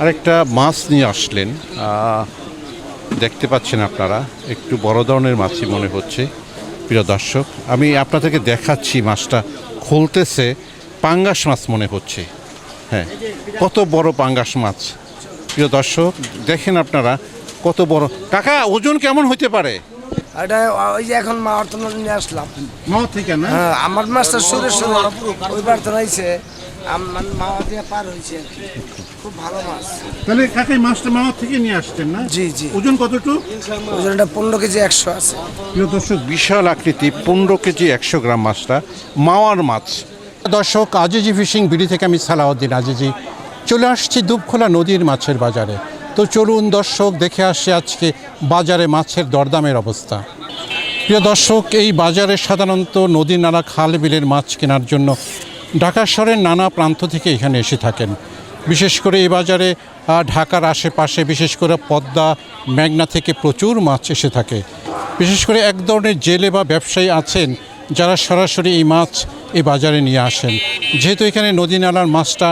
আরেকটা মাছ নিয়ে আসলেন। দেখতে পাচ্ছেন আপনারা একটু বড় ধরনের মাছই মনে হচ্ছে প্রিয় দর্শক। আমি আপনাদেরকে দেখাচ্ছি মাছটা খুলতেছে পাঙ্গাস মাছ মনে হচ্ছে। হ্যাঁ কত বড় পাঙ্গাস মাছ। প্রিয় দর্শক দেখেন আপনারা কত বড়। কাকা ওজন কেমন হইতে পারে? এটা ওই যে এখন মা অর্থ নিয়ে আসলাম। মাও থেকে না হ্যাঁ আমার মাছটা সুরে সুরে ওইবার তো রয়েছে আমার মা দিয়ে পার হয়েছে। খুব ভালো মাছ। তাহলে কাকাই মাছটা থেকে নিয়ে আসছেন না? জি জি। ওজন কতটুকু? ওজনটা পনেরো কেজি একশো আছে। প্রিয় দর্শক বিশাল আকৃতি পনেরো কেজি একশো গ্রাম মাছটা মাওয়ার মাছ। দর্শক আজিজি ফিশিং বিড়ি থেকে আমি সালাউদ্দিন আজিজি। চলে আসছি দুবখোলা নদীর মাছের বাজারে। তো চলুন দর্শক দেখে আসছি আজকে বাজারে মাছের দরদামের অবস্থা। প্রিয় দর্শক এই বাজারে সাধারণত নদী নালা খাল বিলের মাছ কেনার জন্য ঢাকা শহরের নানা প্রান্ত থেকে এখানে এসে থাকেন। বিশেষ করে এই বাজারে ঢাকার আশেপাশে, বিশেষ করে পদ্মা মেঘনা থেকে প্রচুর মাছ এসে থাকে। বিশেষ করে এক ধরনের জেলে বা ব্যবসায়ী আছেন যারা সরাসরি এই মাছ এই বাজারে নিয়ে আসেন। যেহেতু এখানে নদী নালার মাছটা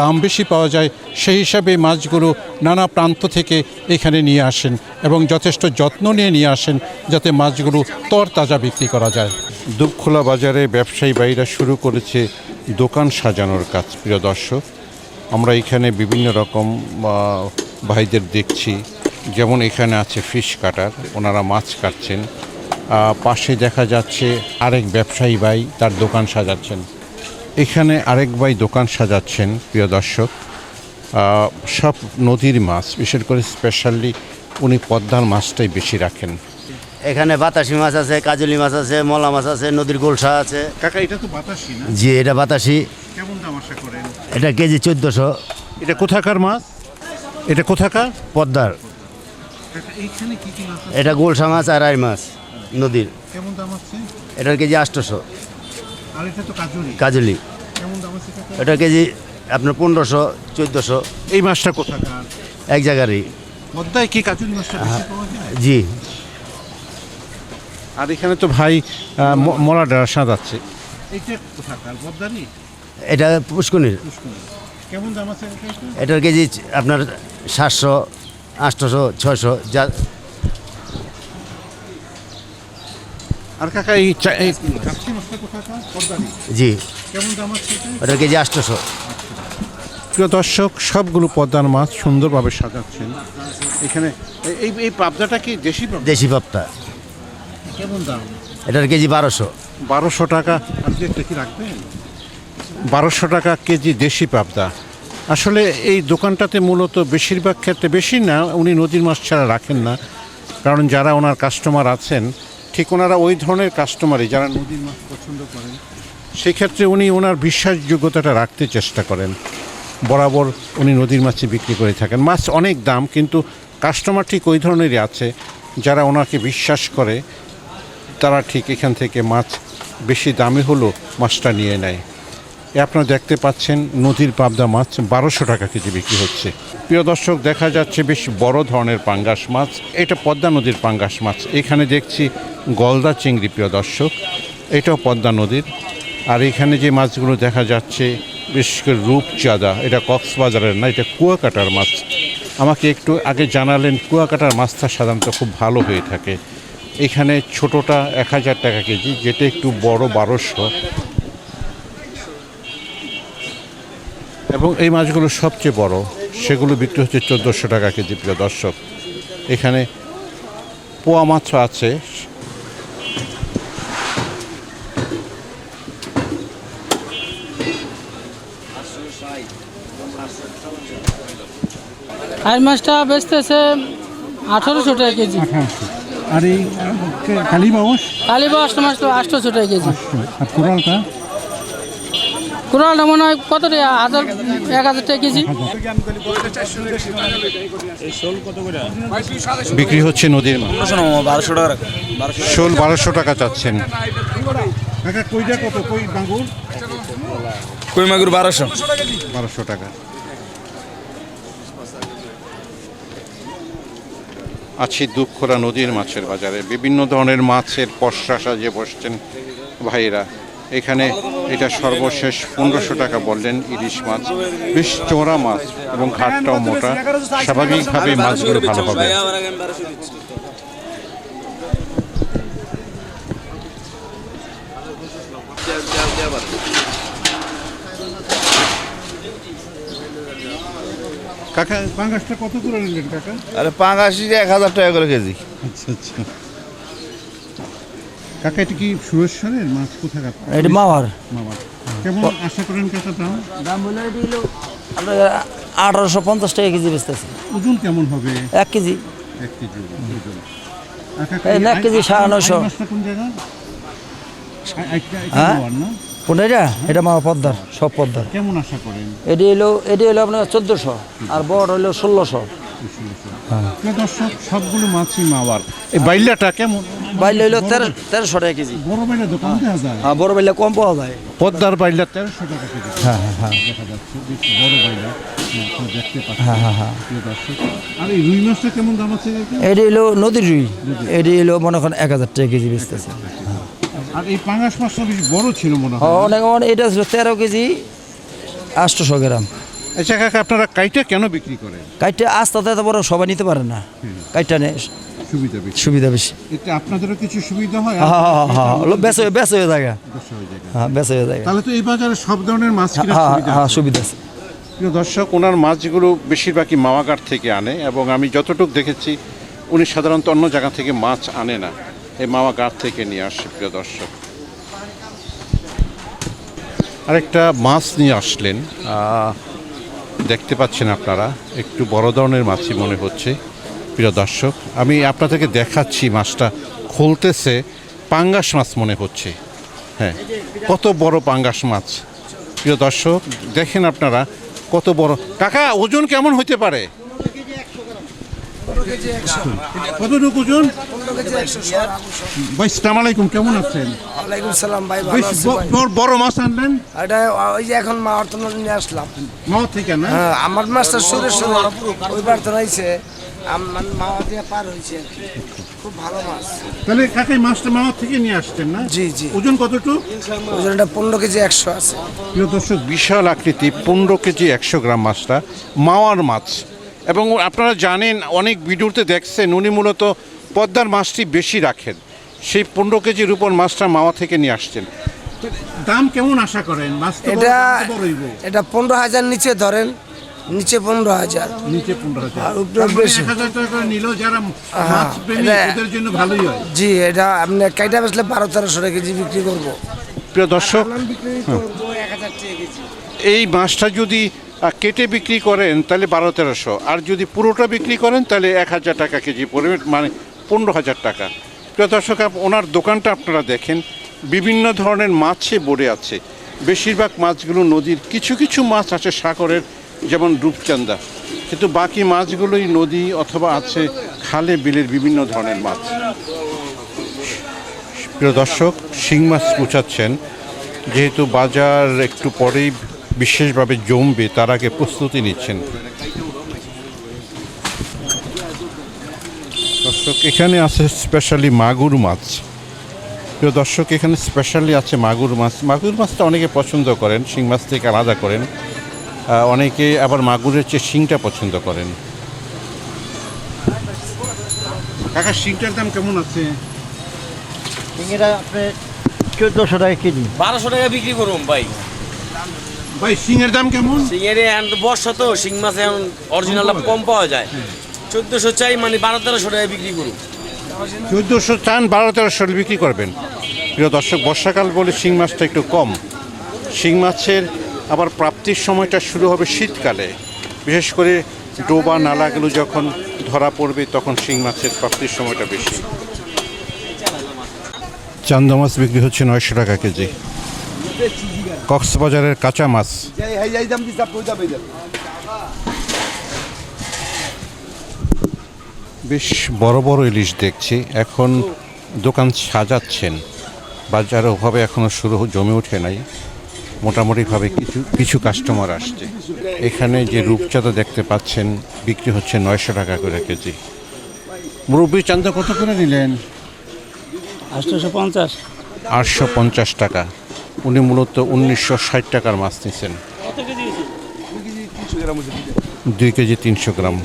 দাম বেশি পাওয়া যায়, সেই হিসাবে মাছগুলো নানা প্রান্ত থেকে এখানে নিয়ে আসেন এবং যথেষ্ট যত্ন নিয়ে নিয়ে আসেন যাতে মাছগুলো তরতাজা বিক্রি করা যায়। দুপখোলা বাজারে ব্যবসায়ী ভাইরা শুরু করেছে দোকান সাজানোর কাজ। প্রিয় দর্শক আমরা এখানে বিভিন্ন রকম ভাইদের দেখছি। যেমন এখানে আছে ফিশ কাটার ওনারা মাছ কাটছেন। পাশে দেখা যাচ্ছে আরেক ব্যবসায়ী ভাই তার দোকান সাজাচ্ছেন। এখানে আরেক ভাই দোকান সাজাচ্ছেন প্রিয় দর্শক। সব নদীর মাছ বিশেষ করে স্পেশালি উনি পদ্মার মাছটাই বেশি রাখেন। এখানে বাতাসি মাছ আছে কাজলি মাছ আছে মলা মাছ আছে নদীর গোলসা আছে। কাকা এটা তো বাতাসি না? জি এটা বাতাসি। কেমন দাম আশা করেন? এটা কেজি চোদ্দোশো। এটা কোথাকার মাছ? এটা কোথাকার? পদ্মার। এইখানে কি কি মাছ এটা গোলসা মাছ আর আই মাছ নদীর। কেমন দাম আছে? এটার কেজি আটশোশো। আর এটা তো কাজুরি। কাজলি। কেমন দাম আছে এটা? কেজি আপনার পনেরোশো চোদ্দোশো। এই মাছটা কোথাকার? এক জায়গারই। পদ্মায় কি কাজুরি মাছটা বেশি পাওয়া যায়? জি। আর এখানে তো ভাই আহ, ম- মলা ডাঁড়া সাজাচ্ছে। এইটা কোথাকার? পদ্মারি এটা পুষ্কনির কেমন দাম আছে এটার কেজি আপনার সাতশো আটশোশো ছয়শো যা আর কাকা এই জি। কেমন দাম আছে এটা? ওটার কেজি আটশোশো প্রিয় দর্শক সবগুলো পদ্মার মাছ সুন্দরভাবে সাজাচ্ছেন। এখানে এই এই পাবদাটা কি দেশি দেশি পাপ্তা কেমন দাম? এটার কেজি বারোশো। বারোশো টাকা। আপনি একটা কি রাখবেন? বারোশো টাকা কেজি দেশি পাবদা। আসলে এই দোকানটাতে মূলত বেশিরভাগ ক্ষেত্রে বেশি না, উনি নদীর মাছ ছাড়া রাখেন না। কারণ যারা ওনার কাস্টমার আছেন, ঠিক ওনারা ওই ধরনের কাস্টমারই যারা নদীর মাছ পছন্দ করেন, সেক্ষেত্রে উনি ওনার বিশ্বাসযোগ্যতাটা রাখতে চেষ্টা করেন। বরাবর উনি নদীর মাছই বিক্রি করে থাকেন। মাছ অনেক দাম, কিন্তু কাস্টমার ঠিক ওই ধরনেরই আছে। যারা ওনাকে বিশ্বাস করে, তারা ঠিক এখান থেকে মাছ বেশি দামে হলো মাছটা নিয়ে নেয়। আপনারা দেখতে পাচ্ছেন নদীর পাবদা মাছ বারোশো টাকা কেজি বিক্রি হচ্ছে। প্রিয় দর্শক, দেখা যাচ্ছে বেশ বড় ধরনের পাঙ্গাস মাছ। এটা পদ্মা নদীর পাঙ্গাস মাছ। এখানে দেখছি গলদা চিংড়ি, প্রিয় দর্শক। এটাও পদ্মা নদীর। আর এখানে যে মাছগুলো দেখা যাচ্ছে, বিশেষ করে রূপচাঁদা, এটা কক্সবাজারের না, এটা কুয়াকাটার মাছ। আমাকে একটু আগে জানালেন, কুয়াকাটার মাছটা সাধারণত খুব ভালো হয়ে থাকে। এখানে ছোটোটা এক হাজার টাকা কেজি, যেটা একটু বড় বারোশো। এবং এই মাছগুলো সবচেয়ে বড় সেগুলো বিক্রি হচ্ছে চোদ্দোশো টাকা কেজি প্রিয় দর্শক। এখানে পোয়া মাছ আছে। আর মাছটা বেচতেছে আঠারোশো টাকা কেজি। আর এই কালী বাউস কালী বাস মাছ তো আটশোশো টাকা কেজি। আর কোরালটা? কোরালটা মনে হয় কত টাকা? হাজার এক হাজার টাকা কেজি। বিক্রি হচ্ছে নদীর মাছ। বারোশো টাকা শোল বারোশো টাকা চাচ্ছেন। কই মাগুর? বারোশো। বারোশো টাকা। আছি দুঃখরা নদীর মাছের বাজারে। বিভিন্ন ধরনের মাছের পশরা সাজিয়ে বসছেন ভাইয়েরা। এখানে এটা সর্বশেষ পনেরোশো টাকা বললেন ইলিশ মাছ। বেশ চোরা মাছ এবং ঘাটটাও মোটা। স্বাভাবিকভাবে মাছগুলো ভালো হবে। কাকা পাঙ্গাসটা কত করে নিলেন কাকা? আরে পাঙ্গাশি এক হাজার টাকা করে কেজি। আচ্ছা আচ্ছা। কাকা এটা কি সুরেশ্বরের মাছ কোথাকার? এটা মাওয়ার মামা কেমন আশা করেন কাকা দাম? দাম হলো এটি হলো আঠারোশো পঞ্চাশ টাকা কেজি বেচতেছে। ওজন কেমন হবে? এক কেজি। এক কেজি ওজন এক কেজি সাড়ে নয়শো। কোন জায়গা? এটা হ্যাঁ? মাওয়ার কোনটা এটা? এটা পদ্মার সব পদ্মার। কেমন আশা করেন? এটি হলো এটি হলো আপনার চোদ্দোশো আর বড় হলো ষোলোশো। দর্শক সবগুলো মাছই মাওয়ার এই বাইলাটা কেমন? বাইলে হলো তেরো তেরোশো টাকা কেজি। বড় বাইলা যায় হ্যাঁ বড় বাইলে কম পাওয়া যায়। পদ্মার বাইলা তেরোশো টাকা কেজি। দেখা যাচ্ছে বড় বাইলা হ্যাঁ, আপনারা দেখতে পাচ্ছেন। প্রিয় আর এই রুই মাছটা কেমন দাম আছে এটি হলো নদীর রুই। এটি হলো মনে করেন এক হাজার টাকা কেজি বেচতেছে। আর এই পাঙ্গাস মাছটা বেশ বড় ছিল মনে হয় অনেক অনেক এটা ছিল তেরো কেজি আটশোশো গ্রাম। আচ্ছা কাকা আপনারা কাইটা কেন বিক্রি করেন? কাইটটা আস্তে আস্তে বড় সবাই নিতে পারে না। কাইটটা নেই সুবিধা বেশি। সুবিধা বেশি। এতে আপনাদেরও কিছু সুবিধা হয়? হ্যাঁ হ্যাঁ হ্যাঁ হ্যাঁ বেশ হয়ে বেশ হয়ে যায় হয়ে। হ্যাঁ বেশ হয়ে যায় তাহলে তো এই বাজারে সব ধরনের মাছ কিনা হ্যাঁ সুবিধা হ্যাঁ আছে। সুবিধা আছে। প্রিয় দর্শক ওনার মাছগুলো বেশিরভাগই মাওয়াঘাট থেকে আনে এবং আমি যতটুকু দেখেছি উনি সাধারণত অন্য জায়গা থেকে মাছ আনে না। এই মাওয়াঘাট থেকে নিয়ে আসে প্রিয় দর্শক। আরেকটা মাছ নিয়ে আসলেন। দেখতে পাচ্ছেন আপনারা, একটু বড় ধরনের মাছই মনে হচ্ছে, প্রিয় দর্শক। আমি আপনাদেরকে দেখাচ্ছি মাছটা খুলতেছে, পাঙ্গাস মাছ মনে হচ্ছে। হ্যাঁ কত বড় পাঙ্গাস মাছ। প্রিয় দর্শক, দেখেন আপনারা, কত বড়। কাকা, ওজন কেমন হইতে পারে? কতটুকু ওজন ভাই সালাম আলাইকুম কেমন আছেন? ওয়ালাইকুম সালাম ভাই বড়- মাছ আনলেন? এটা ওই যে এখন তো নিয়ে আসলাম। মাও থেকে না? হ্যাঁ আমার মাছটা সুরে সুরে ওই বার তো নাইছে আমার মাওয়া দিয়ে পার হয়েছে খুব ভালো মাছ। তাহলে কাকাই মাছটা মাও থেকে নিয়ে আসছেন না? জি, জি। ওজন কতটুকু? ওজনটা পনেরো কেজি একশো আছে। প্রিয় দর্শক বিশাল আকৃতি পনেরো কেজি একশো গ্রাম মাছটা মাওয়ার মাছ। এবং আপনারা জানেন অনেক ভিডিওতে দেখছেন উনি মূলত পদ্মার মাছটি বেশি রাখেন। সেই পনেরো কেজির উপর মাছটা মাওয়া থেকে নিয়ে আসছেন। দাম কেমন আশা করেন? এটা এটা পনেরো হাজার নিচে ধরেন নিচে পনেরো হাজার। নিচে পনেরো হাজার। মানে বেশি। নিলেও যারা হ্যাঁ, ওদের জন্য ভালোই হয়। জি এটা আপনি কাইটা বেচলে বারো তেরোশো টাকা কেজি বিক্রি করব। প্রিয় দর্শক কেজি। এই মাছটা যদি কেটে বিক্রি করেন তাহলে বারো তেরোশো। আর যদি পুরোটা বিক্রি করেন, তাহলে এক হাজার টাকা কেজি পড়বে মানে পনেরো হাজার টাকা। প্রিয় দর্শক ওনার দোকানটা আপনারা দেখেন, বিভিন্ন ধরনের মাছে ভরে আছে। বেশিরভাগ মাছগুলো নদীর কিছু কিছু মাছ আছে সাগরের, যেমন রূপচান্দা কিন্তু বাকি মাছগুলোই নদী অথবা আছে খালে, বিলের বিভিন্ন ধরনের মাছ। প্রিয় দর্শক, শিং মাছ কুচাচ্ছেন। যেহেতু বাজার একটু পরেই বিশেষভাবে জমবে তার আগে প্রস্তুতি নিচ্ছেন। দর্শক এখানে আছে স্পেশালি মাগুর মাছ। প্রিয় দর্শক এখানে স্পেশালি আছে মাগুর মাছ। মাগুর মাছটা অনেকে পছন্দ করেন শিং মাছ থেকে আলাদা করেন। অনেকে আবার মাগুরের চেয়ে শিংটা পছন্দ করেন। কাকা শিংটার দাম কেমন আছে? সিঙ্গিরা আপনি চোদ্দোশো টাকা কেজি। বারোশো টাকা বিক্রি করুন ভাই। ভাই শিংয়ের দাম কেমন? সিংয়ের এখন তো বর্ষা তো শিং মাছ এখন অরিজিনালটা কম পাওয়া যায়। চোদ্দোশো চাই মানে বারো তেরোশো টাকা বিক্রি করুন। চোদ্দোশো চান বারো তেরোশো বিক্রি করবেন। প্রিয় দর্শক বর্ষাকাল বলে শিং মাছটা একটু কম। শিং মাছের আবার প্রাপ্তির সময়টা শুরু হবে শীতকালে। বিশেষ করে ডোবা নালাগুলো যখন ধরা পড়বে তখন শিং মাছের প্রাপ্তির সময়টা বেশি। চান্দা মাছ বিক্রি হচ্ছে নয়শো টাকা কেজি। কক্সবাজারের কাঁচা মাছ। বেশ বড় বড় ইলিশ দেখছি। এখন দোকান সাজাচ্ছেন। বাজারে ওভাবে এখনও শুরু জমে ওঠে নাই। মোটামুটিভাবে কিছু কিছু কাস্টমার আসছে। এখানে যে রূপচাঁদা দেখতে পাচ্ছেন বিক্রি হচ্ছে নয়শো টাকা করে কেজি। মুরব্বী চান্দা কত করে নিলেন? আটশোশো পঞ্চাশ। আটশো পঞ্চাশ টাকা। উনি মূলত উনিশশো ষাট টাকার মাছ নিয়েছেন দুই কেজি তিনশো গ্রাম।